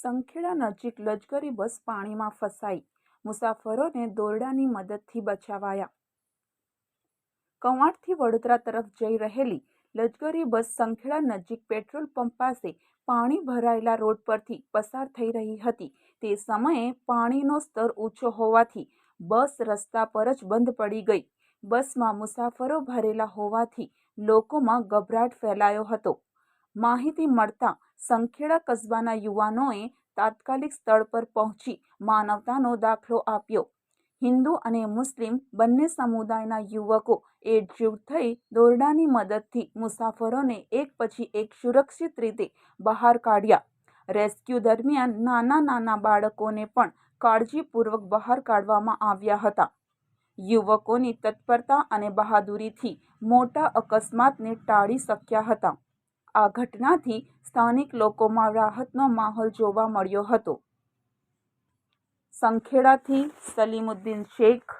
સંખેડા નજીક લશ્કરી બસ પાણીમાં ફસાઈ. મુસાફરોને દોરડાની મદદથી બચાવાયા. કવાંટથી વડોદરા તરફ જઈ રહેલી લશ્કરી બસ સંખેડા નજીક પેટ્રોલ પંપ પાસે પાણી ભરાયેલા રોડ પરથી પસાર થઈ રહી હતી. તે સમયે પાણીનો સ્તર ઊંચો હોવાથી બસ રસ્તા પર જ બંધ પડી ગઈ. બસમાં મુસાફરો ભરેલા હોવાથી લોકોમાં ગભરાટ ફેલાયો હતો. માહિતી મળતા સંખેડા કસ્બાના યુવાનોએ તાત્કાલિક સ્થળ પર પહોંચી માનવતાનો દાખલો આપ્યો. હિન્દુ અને મુસ્લિમ બંને સમુદાયના યુવકો એકજૂટ થઈ દોરડાની મદદથી મુસાફરોને એક પછી એક સુરક્ષિત રીતે બહાર કાઢ્યા. રેસ્ક્યુ દરમિયાન નાના નાના બાળકોને પણ કાળજીપૂર્વક બહાર કાઢવામાં આવ્યા હતા. યુવકોની તત્પરતા અને બહાદુરીથી મોટા અકસ્માતને ટાળી શક્યા હતા. આ ઘટનાથી સ્થાનિક લોકોમાં રાહતનો માહોલ જોવા મળ્યો હતો. સંખેડાથી સલીમુદ્દીન શેખ